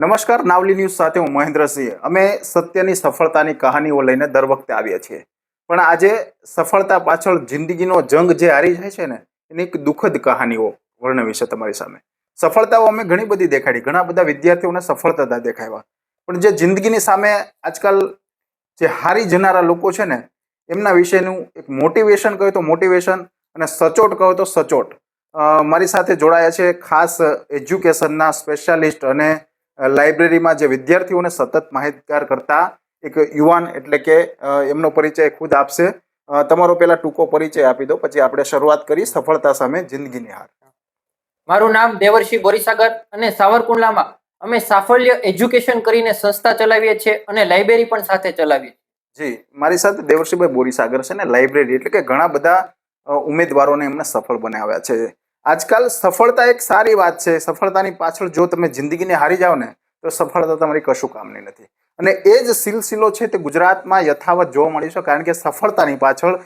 નમસ્કાર, નાવલી ન્યૂઝ સાથે હું મહેન્દ્રસિંહ. અમે સત્યની સફળતાની કહાનીઓ લઈને દર વખતે આવીએ છીએ. પણ આજે સફળતા પાછળ જિંદગીનો જંગ જે હારી જાય છે ને, એની એક દુઃખદ કહાનીઓ વર્ણવી છે તમારી સામે. સફળતાઓ અમે ઘણી બધી દેખાડી. ઘણા બધા વિદ્યાર્થીઓને સફળતા દેખાડ્યા. પણ જે જિંદગીની સામે આજકાલ જે હારી જનારા લોકો છે ને, એમના વિશેનું એક મોટિવેશન કહ્યું તો મોટિવેશન અને સચોટ કહો તો સચોટ. મારી સાથે જોડાયા છે ખાસ એજ્યુકેશનના સ્પેશિયાલિસ્ટ અને લાઇબ્રેરીમાં જે વિદ્યાર્થીઓને સતત માહિતગાર કરતા એક યુવાન એટલે કે એમનો પરિચય ખુદ આપશે. તમારો પહેલા ટૂંકો પરિચય આપી દો પછી આપણે શરૂઆત કરી સફળતા સામે જિંદગીની હાર. મારું નામ દેવર્ષિ બોરીસાગર અને સાવરકુંડલામાં અમે સાફલ્ય એજ્યુકેશન કરીને સંસ્થા ચલાવીએ છીએ અને લાઇબ્રેરી પણ સાથે ચલાવીએ જી મારી સાથે દેવર્ષિભાઈ બોરીસાગર છે ને લાઇબ્રેરી એટલે કે ઘણા બધા ઉમેદવારોને એમને સફળ બનાવ્યા છે. આજકાલ સફળતા એક સારી વાત છે. સફળતાની પાછળ જો તમે જિંદગીને હારી જાઓ ને તો સફળતા તમારી કશું કામની નથી. અને એ જ સિલસિલો છે તે ગુજરાતમાં યથાવત જોવા મળી છે કારણ કે સફળતાની પાછળ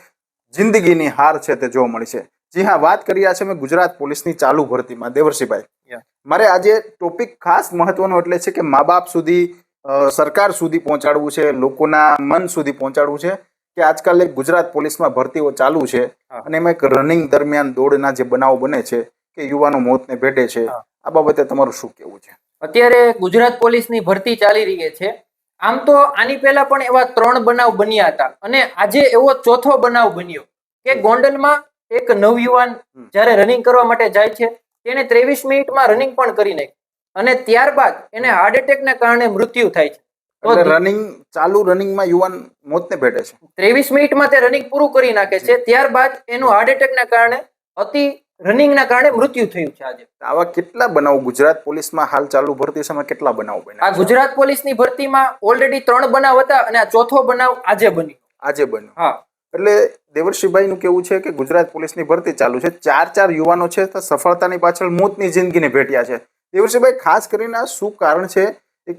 જિંદગીની હાર છે તે જોવા મળી છે. જી હા વાત કરી રહ્યા છે મેં ગુજરાત પોલીસની ચાલુ ભરતીમાં. દેવર્ષિભાઈ મારે આજે ટોપિક ખાસ મહત્વનો એટલે છે કે મા બાપ સુધી સરકાર સુધી પહોંચાડવું છે લોકોના મન સુધી પહોંચાડવું છે કે આજકાલ એક ગુજરાત પોલીસમાં ભરતીઓ ચાલુ છે અને એમાં એક રનિંગ દરમિયાન દોડના જે બનાવો બને છે કે યુવાનો મોતને ભેટે છે. આ બાબતે તમારું શું કહેવું છે? અત્યારે ગુજરાત પોલીસની ભરતી ચાલી રહી છે. આમ તો આની પહેલા પણ એવા ત્રણ બનાવ બન્યા હતા અને આજે એવો ચોથો બનાવ બન્યો કે ગોંડલમાં એક નવયુવાન જ્યારે રનિંગ કરવા માટે જાય છે તેને ત્રેવીસ મિનિટમાં રનિંગ પણ કરી નાખી. અને ત્યારબાદ એને હાર્ટ એટેકને કારણે મૃત્યુ થાય છે. રનિંગ ચાલુ રનિંગમાં યુવાન મોતને ભેટે છે. ત્રેવીસ મિનિટમાં તે રનિંગ પૂરું કરી નાખે છે. ત્યારબાદ એનું હાર્ટ એટેકના કારણે અતિ રનિંગના કારણે મૃત્યુ થયું છે આજે. આવા કેટલા બનાવ? ગુજરાત પોલીસમાં હાલ ચાલુ ભરતી સમય કેટલા બનાવો આ ગુજરાત પોલીસની ભરતીમાં ઓલરેડી ત્રણ બનાવ હતા અને આ ચોથો બનાવ આજે બન્યો. આજે બન્યો. હા. એટલે દેવર્ષિભાઈનું કેવું છે કે ગુજરાત પોલીસની ભરતી ચાલુ છે. ચાર ચાર યુવાનો છે તો સફળતાની પાછળ મોતની જિંદગીને ભેટ્યા છે. દેવર્ષિભાઈ ખાસ કરીને આ શું કારણ છે?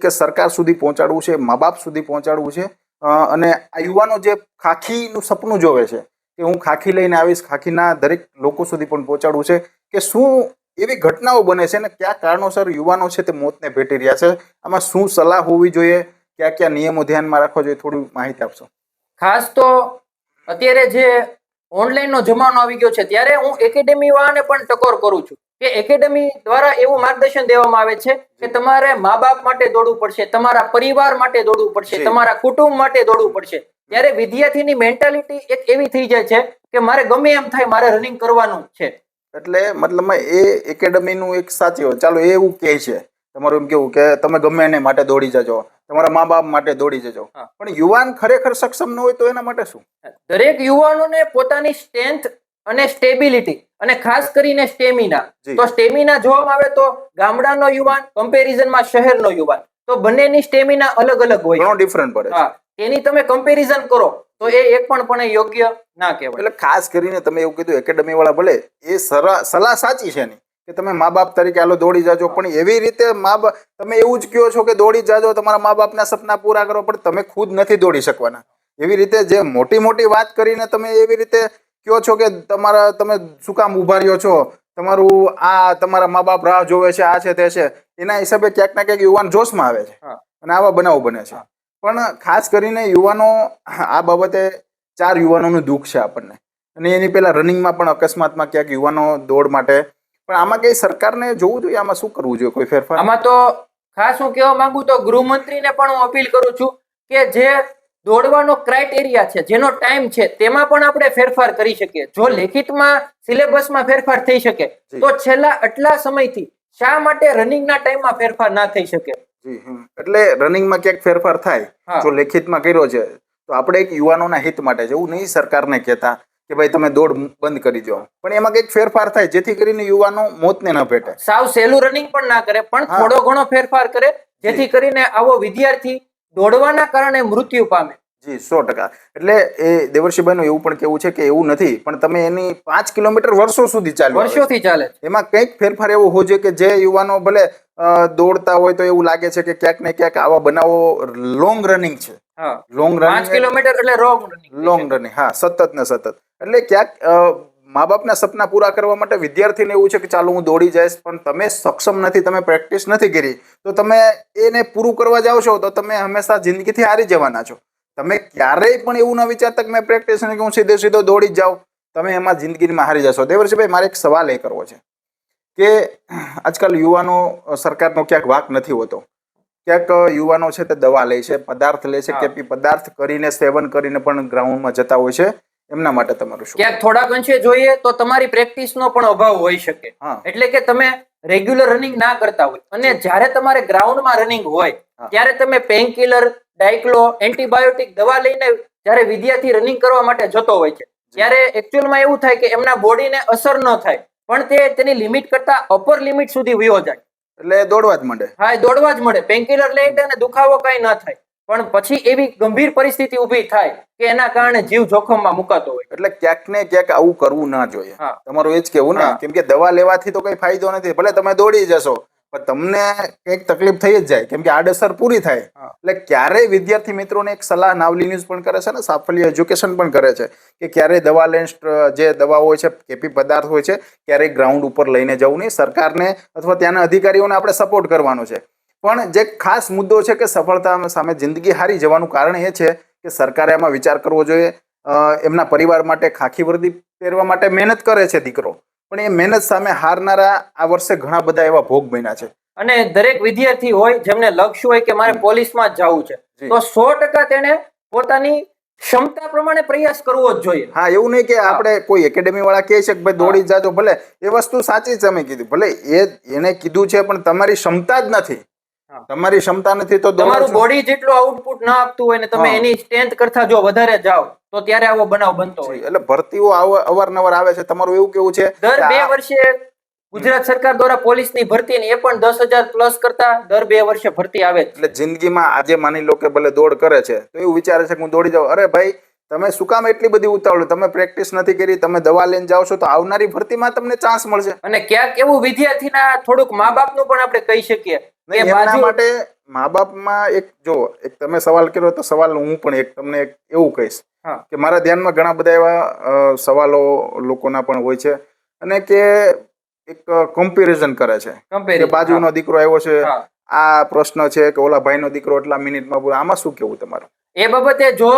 કે સરકાર સુધી પહોંચાડવું છે મા બાપ સુધી પહોંચાડવું છે અને આ યુવાનો જે ખાખીનું સપનું જોવે છે કે હું ખાખી લઈને આવીશ ખાખીના દરેક લોકો સુધી પણ પહોંચાડવું છે કે શું એવી ઘટનાઓ બને છે ને કયા કારણોસર યુવાનો છે તે મોતને ભેટી રહ્યા છે? આમાં શું સલાહ હોવી જોઈએ? કયા કયા નિયમો ધ્યાનમાં રાખવા જોઈએ? થોડી માહિતી આપશો. ખાસ તો અત્યારે જે ઓનલાઈનનો જમાનો આવી ગયો છે ત્યારે હું એકેડેમી વાળાને પણ ટકોર કરું છું કે એકેડેમી દ્વારા એવું માર્ગદર્શન દેવામાં આવે છે કે તમારે મા બાપ માટે દોડવું પડશે તમારા પરિવાર માટે દોડવું પડશે તમારા કુટુંબ માટે દોડવું પડશે. ત્યારે વિદ્યાર્થીની મેન્ટાલિટી એક એવી થઈ જાય છે કે મારે ગમે એમ થાય મારે રનિંગ કરવાનું છે. એટલે મતલબમાં એ એકેડમીનું એક સાચી હોય ચાલો એવું કહે છે. તમારું એમ કેવું કે તમે ગમે એને માટે દોડી જજો તમારા મા બાપ માટે દોડી જજો. પણ યુવાન ખરેખર સક્ષમ ન હોય તો એના માટે શું? દરેક યુવાનોને પોતાની સ્ટ્રેન્થ અને સ્ટેબિલિટી અને ખાસ કરીને સ્ટેમિના તો સ્ટેમિના જોવામાં આવે તો ગામડાનો યુવાન કમ્પેરિઝનમાં શહેરનો યુવાન. તો બંનેની સ્ટેમિના અલગ અલગ હોય. ઘણો ડિફરન્ટ પડે તેની તમે કમ્પેરિઝન કરો તો એ એક પણ પણ યોગ્ય ના કહેવાય. એટલે ખાસ કરીને તમે એવું કીધું એકેડમી વાળા ભલે એ સલાહ સાચી છે એની કે તમે મા બાપ તરીકે હાલો દોડી જાજો પણ એવી રીતે મા બાપ તમે એવું જ કહો છો કે દોડી જાજો તમારા મા બાપના સપના પૂરા કરો પણ તમે ખુદ નથી દોડી શકવાના. એવી રીતે જે મોટી મોટી વાત કરીને તમે એવી રીતે કહો છો કે તમારા તમે શું કામ ઊભા રહ્યો છો તમારું આ તમારા મા બાપ રાહ જોવે છે આ છે તે છે એના હિસાબે ક્યાંક ના ક્યાંક યુવાન જોશમાં આવે છે. અને આવા બનાવો બને છે. પણ ખાસ કરીને યુવાનો આ બાબતે ચાર યુવાનોનું દુઃખ છે આપણને. અને એની પહેલા રનિંગમાં પણ અકસ્માતમાં ક્યાંક યુવાનો દોડ માટે. પણ આમાં કઈ સરકારને જોવું જોઈએ? આમાં શું કરવું જોઈએ? કોઈ ફેરફાર? આમાં તો ખાસ હું કહેવા માંગુ તો ગૃહમંત્રીને પણ હું અપીલ કરું છું કે જે દોડવાનો ક્રાઇટેરિયા છે જેનો ટાઈમ છે તેમાં પણ આપણે ફેરફાર કરી શકીએ. જો લેખિતમાં સિલેબસમાં ફેરફાર થઈ શકે તો છેલ્લા આટલા સમયથી શા માટે રનિંગના ટાઈમમાં ફેરફાર ના થઈ શકે. એટલે રનિંગમાં ક્યાંક ફેરફાર થાય જો લેખિતમાં કર્યો છે તો આપણે એક યુવાનોના હિત માટે જેવું નહીં સરકારને કહેતા કે ભાઈ તમે દોડ બંધ કરી દો. પણ એમાં કંઈક ફેરફાર થાય જેથી કરીને યુવાનો મોતને ન ભેટે. સાવ સહેલું રનિંગ પણ ના કરે પણ થોડો ઘણો ફેરફાર કરે જેથી કરીને આવો વિદ્યાર્થી દોડવાના કારણે મૃત્યુ પામે. જી સો ટકા. એટલે એ દેવર્ષિભાઈનું એવું પણ કેવું છે કે એવું નથી પણ તમે એની પાંચ કિલોમીટર વર્ષો સુધી ચાલે વર્ષોથી ચાલે એમાં કંઈક ફેરફાર એવો હોવો જોઈએ કે જે યુવાનો ભલે દોડતા હોય તો એવું લાગે છે કે ક્યાંક ને ક્યાંક આવા બનાવો લોંગ રનિંગ છે. લોંગ લોંગ પાંચ રનિંગ કિલોમીટર એટલે રનિંગ લોંગ રનિંગ હા સતત ને સતત. એટલે ક્યાંક મા બાપના સપના પૂરા કરવા માટે વિદ્યાર્થીને એવું છે કે ચાલો હું દોડી જઈશ પણ તમે સક્ષમ નથી તમે પ્રેક્ટિસ નથી કરી તો તમે એને પૂરું કરવા જાઓ છો તો તમે હંમેશા જિંદગીથી હારી જવાના છો. તમે ક્યારેય પણ એવું ન વિચારતા કે મેં પ્રેક્ટિસ કે હું સીધે સીધો દોડી જ જાઉં. તમે એમાં જિંદગીમાં હારી જશો. દેવર્ષિભાઈ મારે એક સવાલ એ કરવો છે કે આજકાલ યુવાનો સરકારનો ક્યાંક વાક નથી હોતો. ક્યાંક યુવાનો છે તે દવા લે છે પદાર્થ લે છે કે પદાર્થ કરીને સેવન કરીને પણ ગ્રાઉન્ડમાં જતા હોય છે. એમના માટે તમારું શું? ક્યાંક થોડાક અંશે જોઈએ તો તમારી પ્રેક્ટિસનો પણ અભાવ હોઈ શકે. એટલે કે તમે રેગ્યુલર રનિંગ ના કરતા હોય. અને જ્યારે તમારે ગ્રાઉન્ડમાં રનિંગ હોય ત્યારે તમે પેઇન કિલર ડાયક્લો એન્ટીબાયોટિક દવા લઈને જ્યારે વિદ્યાર્થી રનિંગ કરવા માટે જતો હોય છે. ત્યારે એકચ્યુઅલમાં એવું થાય કે એમના બોડીને અસર ન થાય પણ તે તેની લિમિટ કરતા અપર લિમિટ સુધી વયો જાય. એટલે દોડવા જ મળે હા દોડવા જ મળે પેનકિલર લઈ લે અને દુખાવો કઈ ન થાય. પણ પછી એવી ગંભીર પરિસ્થિતિ ઊભી થાય કે એના કારણે જીવ જોખમમાં મુકાતો હોય. એટલે ક્યાંક ને ક્યાંક આવું કરવું ના જોઈએ. તમારું એ જ કેવું ને. કેમ કે દવા લેવાથી તો કઈ ફાયદો નથી. ભલે તમે દોડી જશો પણ તમને કંઈક તકલીફ થઈ જ જાય. કેમ કે આડઅસર પૂરી થાય. એટલે ક્યારેય વિદ્યાર્થી મિત્રોને એક સલાહ નાવલી ન્યૂઝ પણ કરે છે ને સાફલ્ય એજ્યુકેશન પણ કરે છે. કે ક્યારેય દવા લેન્સ જે દવા હોય છે કેપી પદાર્થ હોય છે ક્યારેય ગ્રાઉન્ડ ઉપર લઈને જવું નહીં. સરકારને અથવા ત્યાંના અધિકારીઓને આપણે સપોર્ટ કરવાનો છે. પણ જે ખાસ મુદ્દો છે કે સફળતા સામે જિંદગી હારી જવાનું કારણ એ છે કે સરકારે આમાં વિચાર કરવો જોઈએ. એમના પરિવાર માટે ખાખી વર્દી પહેરવા માટે મહેનત કરે છે દીકરો. પણ એ મહેનત સામે હારનારા આ વર્ષે ઘણા બધા એવા ભોગ બન્યા છે. અને દરેક વિદ્યાર્થી હોય જેમને લક્ષ્ય હોય કે મારે પોલીસમાં જ જવું છે તો સો ટકા તેને પોતાની ક્ષમતા પ્રમાણે પ્રયાસ કરવો જ જોઈએ. હા એવું નહીં કે આપણે કોઈ એકેડેમી વાળા કહે છે કે ભાઈ દોડી જાજો ભલે. એ વસ્તુ સાચી છે અમે કીધું. ભલે એ એને કીધું છે પણ તમારી ક્ષમતા જ નથી. તમારી ક્ષમતા નથી તો તમારું બોડી જેટલું આઉટપુટ ના આપતું હોય ને તમે એની સ્ટ્રેન્થ કરતા જો વધારે જાઓ તો ત્યારે આવો બનાવ બનતો હોય. એટલે ભરતીઓ અવારનવાર આવે છે. તમારું એવું કેવું છે દર બે વર્ષે ગુજરાત સરકાર દ્વારા પોલીસની ભરતી ને એ પણ દસ હજાર પ્લસ કરતા દર બે વર્ષે ભરતી આવે એટલે જિંદગીમાં આજે માની લો કે ભલે દોડ કરે છે તો એવું વિચારે છે કે હું દોડી જાઉં. અરે ભાઈ તમે શું કામ એટલી બધી ઉતાવળ? તમે પ્રેક્ટિસ નથી કરી તમે દવા લઈને જાઓ છો તો આવનારી ભરતીમાં તમને ચાન્સ મળશે. અને ક્યાંક એવું વિદ્યાર્થીના થોડુંક મા બાપનું પણ આપણે કહી શકીએ બાજુ માટે મા બાપમાં એક જો એક તમે સવાલ કર્યો તો સવાલ હું પણ એક તમને એક એવું કહીશ કે મારા ધ્યાનમાં ઘણા બધા એવા સવાલો લોકોના પણ હોય છે અને કે એક કમ્પેરિઝન કરે છે. કે બાજુનો દીકરો આવ્યો છે આ પ્રશ્ન છે કે ઓલા ભાઈનો દીકરો એટલા મિનિટમાં પૂરો આમાં શું કેવું તમારું? એ બાબતે જો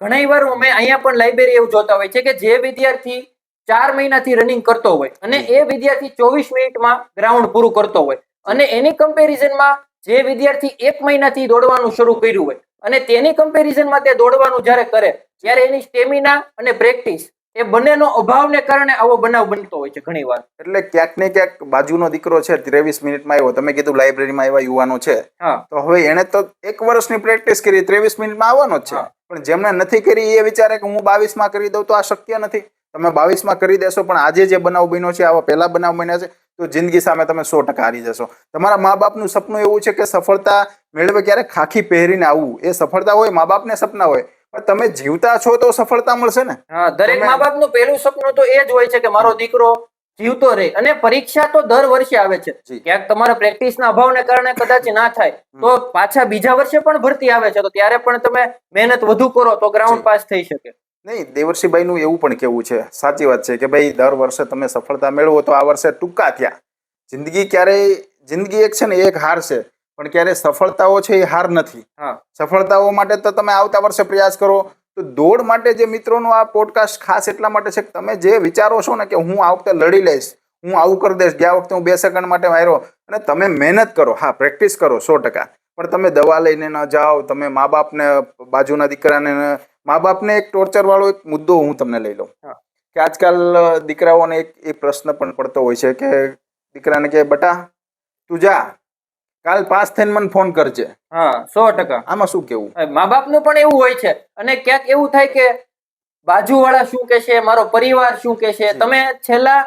ઘણી વાર અમે અહીંયા પણ લાઇબ્રેરી એવું જોતા હોય છે કે જે વિદ્યાર્થી ચાર મહિનાથી રનિંગ કરતો હોય અને એ વિદ્યાર્થી ચોવીસ મિનિટમાં ગ્રાઉન્ડ પૂરું કરતો હોય અને એની કમ્પેરિઝનમાં જે વિદ્યાર્થી એક મહિનાથી દોડવાનું શરૂ કર્યું હોય અને તેની કમ્પેરિઝનમાં તે દોડવાનું જ્યારે કરે ત્યારે એની સ્ટેમિના અને પ્રેક્ટિસ એ બંનેનો અભાવને કારણે આવો બનાવ બનતો હોય છે ઘણી વાર. એટલે ક્યાંક ને ક્યાંક બાજુનો દીકરો છે ત્રેવીસ મિનિટમાં આવ્યો. તમે કીધું લાઇબ્રેરીમાં એવા યુવાનો છે. તો હવે એને તો એક વર્ષની પ્રેક્ટિસ કરી ત્રેવીસ મિનિટમાં આવવાનો જ છે. પણ જેમણે નથી કરી એ વિચારે કે હું બાવીસમાં કરી દઉં તો આ શક્ય નથી. તમે બાવીસમાં કરી દેશો પણ આજે જે બનાવ બન્યો છે આવા પહેલા બનાવ બન્યા છે તો જિંદગી સામે તમે સો ટકા હારી જશો. તમારા મા બાપનું સપનું એવું છે કે સફળતા મેળવે ક્યારે? ખાખી પહેરીને આવવું. એ સફળતા હોય મા બાપને સપના હોય. પણ તમે જીવતા છો તો સફળતા મળશે ને? દરેક મા બાપનું પહેલું સપનું તો એ જ હોય છે કે મારો દીકરો જીવતો રહે અને પરીક્ષા તો દર વર્ષે આવે છે. ક્યાંક તમારા પ્રેક્ટિસના અભાવને કારણે કદાચ ના થાય તો પાછા બીજા વર્ષે પણ ભરતી આવે છે. તો ત્યારે પણ તમે મહેનત વધુ કરો તો ગ્રાઉન્ડ પાસ થઈ શકે. નહીં દેવર્ષિભાઈનું એવું પણ કેવું છે. સાચી વાત છે કે ભાઈ દર વર્ષે તમે સફળતા મેળવો તો આ વર્ષે ટૂંકા થયા. જિંદગી ક્યારેય જિંદગી એક છે ને એક હાર છે. પણ ક્યારે સફળતાઓ છે એ હાર નથી. હા. સફળતાઓ માટે તો તમે આવતા વર્ષે પ્રયાસ કરો. તો દોડ માટે જે મિત્રોનો આ પોડકાસ્ટ ખાસ એટલા માટે છે કે તમે જે વિચારો છો ને કે હું આ વખતે લડી લઈશ હું આવું કરી દઈશ ગયા વખતે હું બે સેકન્ડ માટે માર્યો અને તમે મહેનત કરો હા પ્રેક્ટિસ કરો સો ટકા પણ તમે દવા લઈને ન જાઓ તમે મા બાપને બાજુના દીકરાને મા બાપને એક ટોર્ચર વાળો એક મુદ્દો હું તમને લઈ લઉં હા. કે આજકાલ દીકરાઓને એક એ પ્રશ્ન પણ પડતો હોય છે કે દીકરાને કે બટા તું જા કાલ પાસ થઈને મને ફોન કરજે. હા સો ટકા. આમાં શું કેવું? મા બાપનું પણ એવું હોય છે. અને ક્યાંક એવું થાય કે બાજુવાળા શું કહેશે મારો પરિવાર શું કે છે તમે છેલ્લા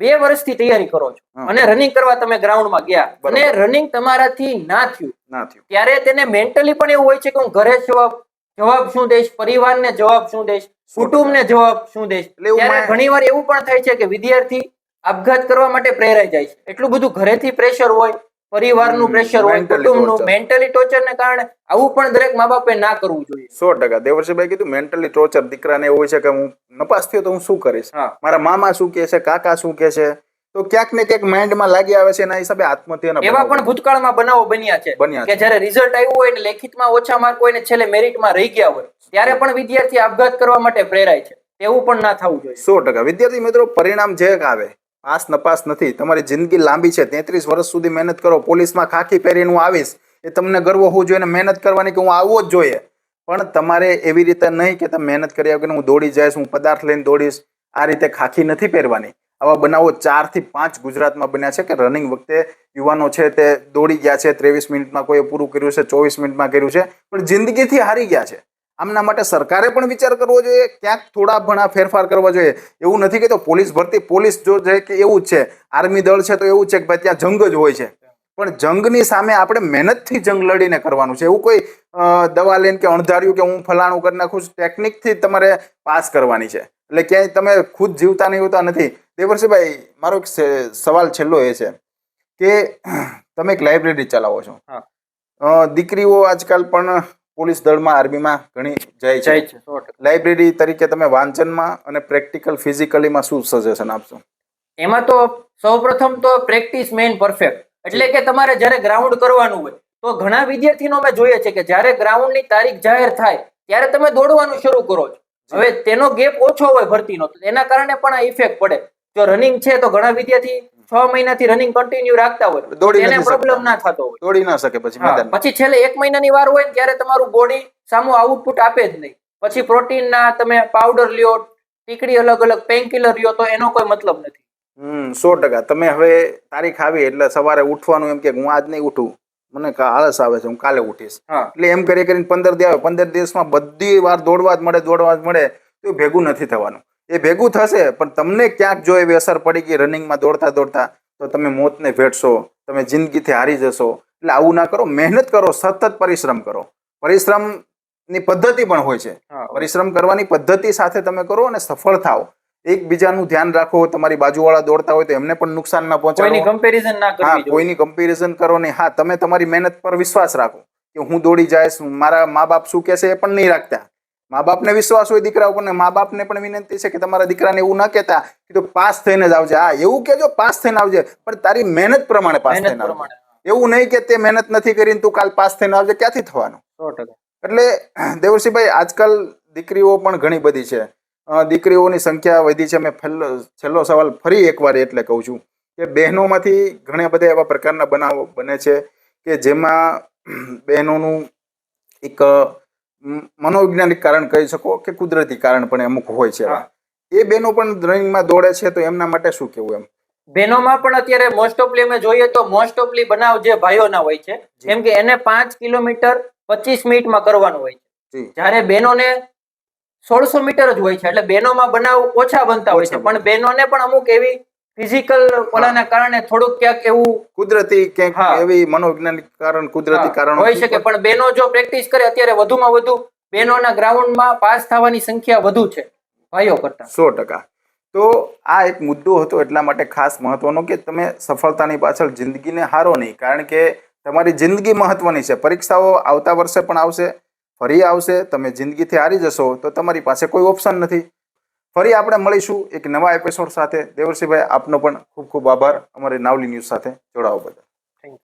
બે વર્ષથી તૈયારી કરો છો. અને રનિંગ કરવા તમે ગ્રાઉન્ડમાં ગયા. અને રનિંગ તમારાથી ના થયું. ના થયું. ત્યારે તેને મેન્ટલી પણ એવું હોય છે કે હું ઘરે જવાબ જવાબ શું દઈશ પરિવારને જવાબ શું દઈશ. કુટુંબને જવાબ શું દઈશ. એટલે ત્યારે ઘણીવાર એવું પણ થાય છે કે વિદ્યાર્થી આપઘાત કરવા માટે પ્રેરાઈ જાય છે. એટલું બધું ઘરેથી પ્રેશર હોય પરિવારનું પ્રેશર હોય કુટુંબનું. મેન્ટલી ટોર્ચરને કારણે આવું પણ દરેક મા બાપે ના કરવું જોઈએ. સો ટકા. દેવર્ષભાઈ કીધું મેન્ટલી ટોર્ચર દીકરાને એવું હોય છે કે હું નપાસ થયો તો હું શું કરીશ? મારા મામા શું કે છે? કાકા શું કે છે? તો ક્યાંક ને ક્યાંક માઇન્ડમાં લાગી આવે છે એના હિસાબે આત્મહત્યાના એવા પણ ભૂતકાળમાં બનાવો બન્યા છે. બન્યા કે જ્યારે રિઝલ્ટ આવ્યું હોય ને લેખિતમાં ઓછા માર્ક હોય ને છેલ્લે મેરિટમાં રહી ગયા હોય ત્યારે પણ વિદ્યાર્થી આપઘાત કરવા માટે પ્રેરાય છે. તેવું પણ ના થવું જોઈએ. સો ટકા. વિદ્યાર્થી મિત્રો પરિણામ જે આવે પાસ નપાસ નથી. તમારી જિંદગી લાંબી છે. તેત્રીસ વર્ષ સુધી મહેનત કરો. પોલીસમાં ખાખી પહેરીને હું આવીશ. એ તમને ગર્વ હોવું જોઈએ મહેનત કરવાની કે હું આવવો જ જોઈએ. પણ તમારે એવી રીતે નહીં કે તમે મહેનત કર્યા વગર હું દોડી જઈશ, હું પદાર્થ લઈને દોડીશ. આ રીતે ખાખી નથી પહેરવાની. આવા બનાવો ચારથી પાંચ ગુજરાતમાં બન્યા છે કે રનિંગ વખતે યુવાનો છે તે દોડી ગયા છે. ત્રેવીસ મિનિટમાં કોઈએ પૂરું કર્યું છે, ચોવીસ મિનિટમાં કર્યું છે. પણ જિંદગીથી હારી ગયા છે. આમના માટે સરકારે પણ વિચાર કરવો જોઈએ ક્યાંક થોડા ઘણા ફેરફાર કરવા જોઈએ. એવું નથી કે તો પોલીસ ભરતી પોલીસ જો છે કે એવું જ છે. આર્મી દળ છે તો એવું છે કે ભાઈ ત્યાં જંગ જ હોય છે. પણ જંગની સામે આપણે મહેનતથી જંગ લડીને કરવાનું છે. એવું કોઈ દવા લઈને કે અણધાર્યું કે હું ફલાણું કરી નાખું છું ટેકનિકથી તમારે પાસ કરવાની છે. એટલે ક્યાંય તમે ખુદ જીવતા નહીં હોતા નથી. દેવર્ષિભાઈ મારો એક સવાલ છેલ્લો એ છે કે તમે એક લાઇબ્રેરી ચલાવો છો. દીકરીઓ આજકાલ પણ પોલીસ દળમાં આર્મીમાં ઘણી જાય જાય છે છે સો ટકા. લાઇબ્રેરી તરીકે તમે વાંચનમાં અને પ્રેક્ટિકલ ફિઝિકલીમાં શું સજેશન આપશો? એમાં તો સૌપ્રથમ તો પ્રેક્ટિસ મેઇન પરફેક્ટ એટલે કે તમારે જ્યારે ગ્રાઉન્ડ કરવાનું હોય તો ઘણા વિદ્યાર્થીનો અમે જોઈએ છે કે જ્યારે ગ્રાઉન્ડની તારીખ જાહેર થાય ત્યારે તમે દોડવાનું શરૂ કરો છો. હવે તેનો ગેપ ઓછો હોય ભરતીનો એના કારણે પણ આ ઇફેક્ટ પડે. જો રનિંગ છે તો ઘણા વિદ્યાર્થી છ મહિનાથી રનિંગ કન્ટિન્યુ રાખતા હોય. દોડી એને પ્રોબ્લેમ ના થતો હોય. દોડી ના શકે પછી પછી છેલ્લે એક મહિનાની વાર હોય ત્યારે તમારું બોડી સામું આઉટપુટ આપે જ નહીં. પછી પ્રોટીન ના તમે પાવડર લ્યો ટીકડી અલગ અલગ પેનકિલર લ્યો તો એનો કોઈ મતલબ નથી. હમ સો ટકા. તમે હવે તારીખ આવી એટલે સવારે ઉઠવાનું એમ કે હું આજ નહીં ઉઠું. મને આળસ આવે છે હું કાલે ઉઠીશ. હા. એટલે એમ કરી કરીને પંદર દી આવે પંદર દિવસમાં બધી વાર દોડવા જ મળે દોડવા જ મળે તો ભેગું નથી થવાનું. એ ભેગું થશે પણ તમને ક્યાંક જો એવી અસર પડી ગઈ રનિંગમાં દોડતા દોડતા તો તમે મોતને ભેટશો તમે જિંદગીથી હારી જશો. એટલે આવું ના કરો મહેનત કરો સતત પરિશ્રમ કરો. પરિશ્રમની પદ્ધતિ પણ હોય છે. પરિશ્રમ કરવાની પદ્ધતિ સાથે તમે કરો અને સફળ થાઓ. એકબીજાનું ધ્યાન રાખો તમારી બાજુવાળા દોડતા હોય તો એમને પણ નુકસાન ના કોઈની પહોંચાડો કમ્પેરિઝન ના હા કોઈની કમ્પેરિઝન કરો નહીં. હા તમે તમારી મહેનત પર વિશ્વાસ રાખો કે હું દોડી જઈશ મારા મા બાપ શું કહેશે એ પણ નહીં રાખતા. મા બાપને વિશ્વાસ હોય દીકરા ઉપર મા બાપને પણ વિનંતી છે કે તમારા દીકરાને એવું ના કહેતા કે તું પાસ થઈને જ આવજે. હા એવું કહેજો પાસ થઈને આવજે. પણ તારી મહેનત પ્રમાણે પાસ થઈને આવજે. એવું નહીં કે તે મહેનત નથી કરીને તું કાલ પાસ થઈને આવજે. ક્યાંથી થવાનું? એટલે દેવસિંહભાઈ આજકાલ દીકરીઓ પણ ઘણી બધી છે. દીકરીઓની સંખ્યા વધી છે. મેં છેલ્લો સવાલ ફરી એકવાર એટલે કહું છું કે બહેનોમાંથી ઘણા બધા એવા પ્રકારના બનાવો બને છે કે જેમાં બહેનોનું એક મનોવૈજ્ઞાનિક કારણ કહી શકો કે કુદરતી કારણ પણ અમુક હોય છે. એ બેનો પણ રનિંગમાં દોડે છે તો એમના માટે શું કેવું એમ? બહેનોમાં પણ અત્યારે મોસ્ટ ઓફલી અમે જોઈએ તો મોસ્ટ ઓફલી બનાવ જે ભાઈઓના હોય છે જેમ કે એને પાંચ કિલોમીટર પચીસ મિનિટમાં કરવાનું હોય છે. જ્યારે બહેનોને સોળસો મીટર જ હોય છે એટલે બહેનોમાં બનાવ ઓછા બનતા હોય છે પણ બહેનોને પણ અમુક એવી ફિઝિકલ ઓલાના કારણે થોડુંક ક્યાંક એવું કુદરતી ક્યાંક એવી મનોવૈજ્ઞાનિક કારણ કુદરતી કારણ હોઈ શકે પણ બેનો જો પ્રેક્ટિસ કરે અત્યારે વધુમાં વધુ બેનોના ગ્રાઉન્ડમાં પાસ થવાની સંખ્યા વધુ છે ભાઈઓ કરતા. સો ટકા. તો આ એક મુદ્દો હતો એટલા માટે ખાસ મહત્વનો કે તમે સફળતાની પાછળ જિંદગીને હારો નહીં. કારણ કે તમારી જિંદગી મહત્વની છે. પરીક્ષાઓ આવતા વર્ષે પણ આવશે ફરી આવશે તમે જિંદગીથી હારી જશો તો તમારી પાસે કોઈ ઓપ્શન નથી. ફરી આપણે મળીશું એક નવા એપિસોડ સાથે. દેવરસિંહભાઈ, આપનો પણ ખૂબ ખૂબ આભાર અમારી નાવલી ન્યૂઝ સાથે. જોડાવા બદલ.